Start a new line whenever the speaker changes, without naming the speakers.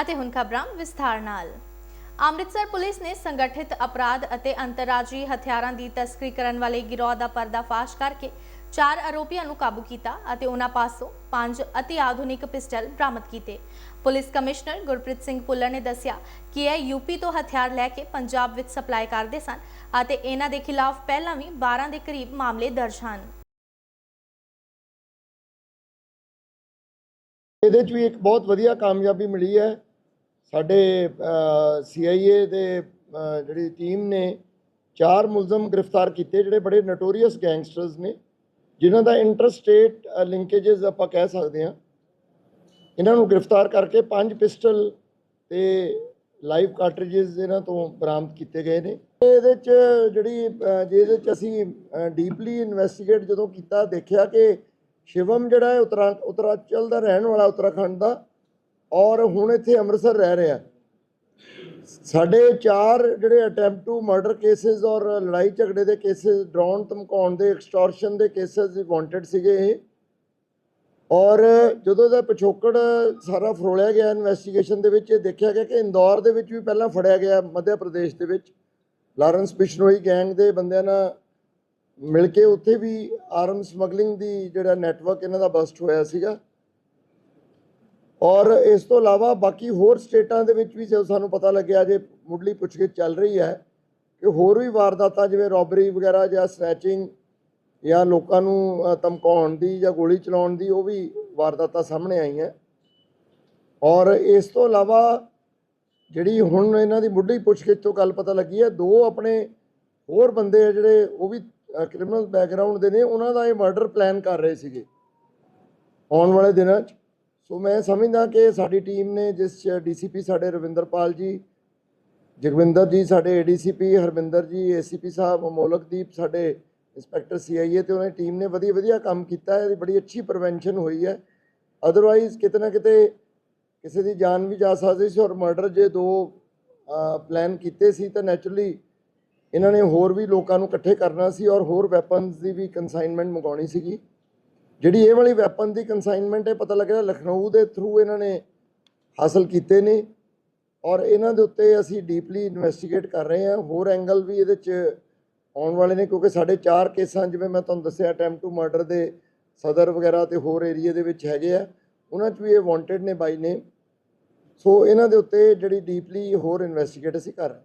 ਅਤੇ ਹੁਣ ਖਬਰਾਂ ਵਿਸਥਾਰ ਨਾਲ। ਅੰਮ੍ਰਿਤਸਰ ਪੁਲਿਸ ਨੇ ਸੰਗਠਿਤ ਅਪਰਾਧ ਅਤੇ ਅੰਤਰਰਾਜੀ ਹਥਿਆਰਾਂ ਦੀ ਤਸਕਰੀ ਕਰਨ ਵਾਲੇ ਗਿਰੋਹ ਦਾ ਪਰਦਾਫਾਸ਼ ਕਰਕੇ ਚਾਰ ਆਰੋਪੀਆਂ ਨੂੰ ਕਾਬੂ ਕੀਤਾ ਅਤੇ ਉਹਨਾਂ ਪਾਸੋਂ ਪੰਜ ਅਤੀ ਆਧੁਨਿਕ ਪਿਸਟਲ ਬਰਾਮਦ ਕੀਤੇ। ਪੁਲਿਸ ਕਮਿਸ਼ਨਰ ਗੁਰਪ੍ਰੀਤ ਸਿੰਘ ਪੁੱਲਰ ਨੇ ਦੱਸਿਆ ਕਿ ਇਹ ਯੂਪੀ ਤੋਂ ਹਥਿਆਰ ਲੈ ਕੇ ਪੰਜਾਬ ਵਿੱਚ ਸਪਲਾਈ ਕਰਦੇ ਸਨ ਅਤੇ ਇਹਨਾਂ ਦੇ ਖਿਲਾਫ ਪਹਿਲਾਂ ਵੀ 12 ਦੇ ਕਰੀਬ ਮਾਮਲੇ ਦਰਜ ਹਨ।
ਇਹਦੇ 'ਚ ਵੀ ਇੱਕ ਬਹੁਤ ਵਧੀਆ ਕਾਮਯਾਬੀ ਮਿਲੀ ਹੈ। ਸਾਡੇ ਸੀਆਈਏ ਦੇ ਜਿਹੜੀ ਟੀਮ ਨੇ ਚਾਰ ਮੁਲਜ਼ਮ ਗ੍ਰਿਫਤਾਰ ਕੀਤੇ, ਜਿਹੜੇ ਬੜੇ ਨਟੋਰੀਅਸ ਗੈਂਗਸਟਰਸ ਨੇ, ਜਿਨ੍ਹਾਂ ਦਾ ਇੰਟਰਸਟੇਟ ਲਿੰਕੇजेस ਆਪਾਂ ਕਹਿ ਸਕਦੇ ਹਾਂ। ਇਹਨਾਂ ਨੂੰ ਗ੍ਰਿਫਤਾਰ ਕਰਕੇ ਪੰਜ ਪਿਸਟਲ ਤੇ ਲਾਈਵ ਕਾਰਟ੍ਰਿਜਸ ਇਹਨਾਂ ਤੋਂ ਬਰਾਮਦ ਕੀਤੇ ਗਏ ਨੇ। ਇਹਦੇ 'ਚ ਜਿਹੜੀ ਜਿਹਦੇ 'ਚ ਅਸੀਂ ਡੀਪਲੀ ਇਨਵੈਸਟੀਗੇਟ ਜਦੋਂ ਕੀਤਾ, ਦੇਖਿਆ ਕਿ ਸ਼ਿਵਮ ਜਿਹੜਾ ਹੈ ਉਤਰਾ ਉਤਰਾਚਲ ਦਾ ਰਹਿਣ ਵਾਲਾ ਉਤਰਾਖੰਡ ਦਾ ਔਰ ਹੁਣ ਇੱਥੇ ਅੰਮ੍ਰਿਤਸਰ ਰਹਿ ਰਿਹਾ ਸਾਡੇ ਚਾਰ ਜਿਹੜੇ ਅਟੈਂਪਟ ਟੂ ਮਰਡਰ ਕੇਸਿਸ ਔਰ ਲੜਾਈ ਝਗੜੇ ਦੇ ਕੇਸਿਸ ਡਰਾਉਣ, ਧਮਕਾਉਣ ਦੇ ਐਕਸਟੋਰਸ਼ਨ ਦੇ ਕੇਸਿਸ ਵੀ ਵਾਂਟਡ ਸੀਗੇ ਇਹ। ਔਰ ਜਦੋਂ ਦਾ ਪਿਛੋਕੜ ਸਾਰਾ ਫਰੋਲਿਆ ਗਿਆ ਇਨਵੈਸਟੀਗੇਸ਼ਨ ਦੇ ਵਿੱਚ, ਇਹ ਦੇਖਿਆ ਗਿਆ ਕਿ ਇੰਦੌਰ ਦੇ ਵਿੱਚ ਵੀ ਪਹਿਲਾਂ ਫੜਿਆ ਗਿਆ ਮੱਧ ਪ੍ਰਦੇਸ਼ ਦੇ ਵਿੱਚ। ਲਾਰੈਂਸ ਬਿਸ਼ਨੋਈ ਗੈਂਗ ਦੇ ਬੰਦਿਆਂ ਨਾਲ ਮਿਲ ਕੇ ਉੱਥੇ ਵੀ ਆਰਮ ਸਮਗਲਿੰਗ ਦੀ ਜਿਹੜਾ ਨੈਟਵਰਕ ਇਹਨਾਂ ਦਾ ਬਸਟ ਹੋਇਆ ਸੀਗਾ। ਔਰ ਇਸ ਤੋਂ ਇਲਾਵਾ ਬਾਕੀ ਹੋਰ ਸਟੇਟਾਂ ਦੇ ਵਿੱਚ ਵੀ ਜਦੋਂ ਸਾਨੂੰ ਪਤਾ ਲੱਗਿਆ ਜੇ ਮੁੱਢਲੀ ਪੁੱਛਗਿੱਛ ਚੱਲ ਰਹੀ ਹੈ ਕਿ ਹੋਰ ਵੀ ਵਾਰਦਾਤਾਂ ਜਿਵੇਂ ਰੋਬਰੀ ਵਗੈਰਾ ਜਾਂ ਸਨੈਚਿੰਗ ਜਾਂ ਲੋਕਾਂ ਨੂੰ ਧਮਕਾਉਣ ਦੀ ਜਾਂ ਗੋਲੀ ਚਲਾਉਣ ਦੀ ਉਹ ਵੀ ਵਾਰਦਾਤਾਂ ਸਾਹਮਣੇ ਆਈਆਂ। ਔਰ ਇਸ ਤੋਂ ਇਲਾਵਾ ਜਿਹੜੀ ਹੁਣ ਇਹਨਾਂ ਦੀ ਮੁੱਢਲੀ ਪੁੱਛਗਿੱਛ ਤੋਂ ਗੱਲ ਪਤਾ ਲੱਗੀ ਹੈ, ਦੋ ਆਪਣੇ ਹੋਰ ਬੰਦੇ ਆ ਜਿਹੜੇ ਉਹ ਵੀ ਕ੍ਰਿਮੀਨਲ ਬੈਕਗ੍ਰਾਉਂਡ ਦੇ ਨੇ, ਉਹਨਾਂ ਦਾ ਇਹ ਮਰਡਰ ਪਲਾਨ ਕਰ ਰਹੇ ਸੀਗੇ। ਆਉਣ ਵਾਲੇ ਦਿਨਾਂ 'ਚ। ਸੋ ਮੈਂ ਸਮਝਦਾ ਕਿ ਸਾਡੀ ਟੀਮ ਨੇ ਜਿਸ ਡੀਸੀਪੀ ਸਾਡੇ ਰਵਿੰਦਰਪਾਲ ਜੀ, ਜਗਵਿੰਦਰ ਜੀ, ਸਾਡੇ ਏਡੀਸੀਪੀ ਹਰਵਿੰਦਰ ਜੀ ਏਸੀਪੀ ਸਾਹਿਬ ਮੋਲਕਦੀਪ ਸਾਡੇ ਇੰਸਪੈਕਟਰ ਸੀਆਈਏ ਤੇ ਉਹਨਾਂ ਦੀ ਟੀਮ ਨੇ ਵਧੀਆ ਵਧੀਆ ਕੰਮ ਕੀਤਾ ਹੈ। ਇਹਦੀ ਬੜੀ ਅੱਛੀ ਪ੍ਰੀਵੈਂਸ਼ਨ ਹੋਈ ਹੈ। ਅਦਰਵਾਈਜ਼ ਕਿਤੇ ਨਾ ਕਿਤੇ ਕਿਸੇ ਦੀ ਜਾਨ ਵੀ ਜਾ ਸਕਦੀ ਸੀ ਔਰ ਮਰਡਰ ਜੇ ਦੋ ਪਲਾਨ ਕੀਤੇ ਸੀ ਤਾਂ ਨੈਚੁਰਲੀ ਇਹਨਾਂ ਨੇ ਹੋਰ ਵੀ ਲੋਕਾਂ ਨੂੰ ਇਕੱਠੇ ਕਰਨਾ ਸੀ ਔਰ ਹੋਰ ਵੈਪਨਸ ਦੀ ਵੀ ਕਨਸਾਈਨਮੈਂਟ ਮੰਗਾਉਣੀ ਸੀਗੀ। ਜਿਹੜੀ ਇਹ ਵਾਲੀ ਵੈਪਨ ਦੀ ਕਨਸਾਈਨਮੈਂਟ ਹੈ ਪਤਾ ਲੱਗਿਆ ਲਖਨਊ ਦੇ ਥਰੂ ਇਹਨਾਂ ਨੇ ਹਾਸਲ ਕੀਤੇ ਨੇ ਔਰ ਇਹਨਾਂ ਦੇ ਉੱਤੇ ਅਸੀਂ ਡੀਪਲੀ ਇਨਵੈਸਟੀਗੇਟ ਕਰ ਰਹੇ ਹਾਂ। ਹੋਰ ਐਂਗਲ ਵੀ ਇਹਦੇ 'ਚ ਆਉਣ ਵਾਲੇ ਨੇ ਕਿਉਂਕਿ ਸਾਡੇ ਚਾਰ ਕੇਸਾਂ, ਜਿਵੇਂ ਮੈਂ ਤੁਹਾਨੂੰ ਦੱਸਿਆ ਅਟੈਂਪਟ ਟੂ ਮਰਡਰ ਦੇ ਸਦਰ ਵਗੈਰਾ ਤੇ ਹੋਰ ਏਰੀਆ ਦੇ ਵਿੱਚ ਹੈਗੇ ਆ। ਉਹਨਾਂ 'ਚ ਵੀ ਇਹ ਵਾਂਟਡ ਨੇ ਬਾਈ ਨੇ। ਸੋ ਇਹਨਾਂ ਦੇ ਉੱਤੇ ਜਿਹੜੀ ਡੀਪਲੀ ਹੋਰ ਇਨਵੈਸਟੀਗੇਟ ਅਸੀਂ ਕਰ ਰਹੇ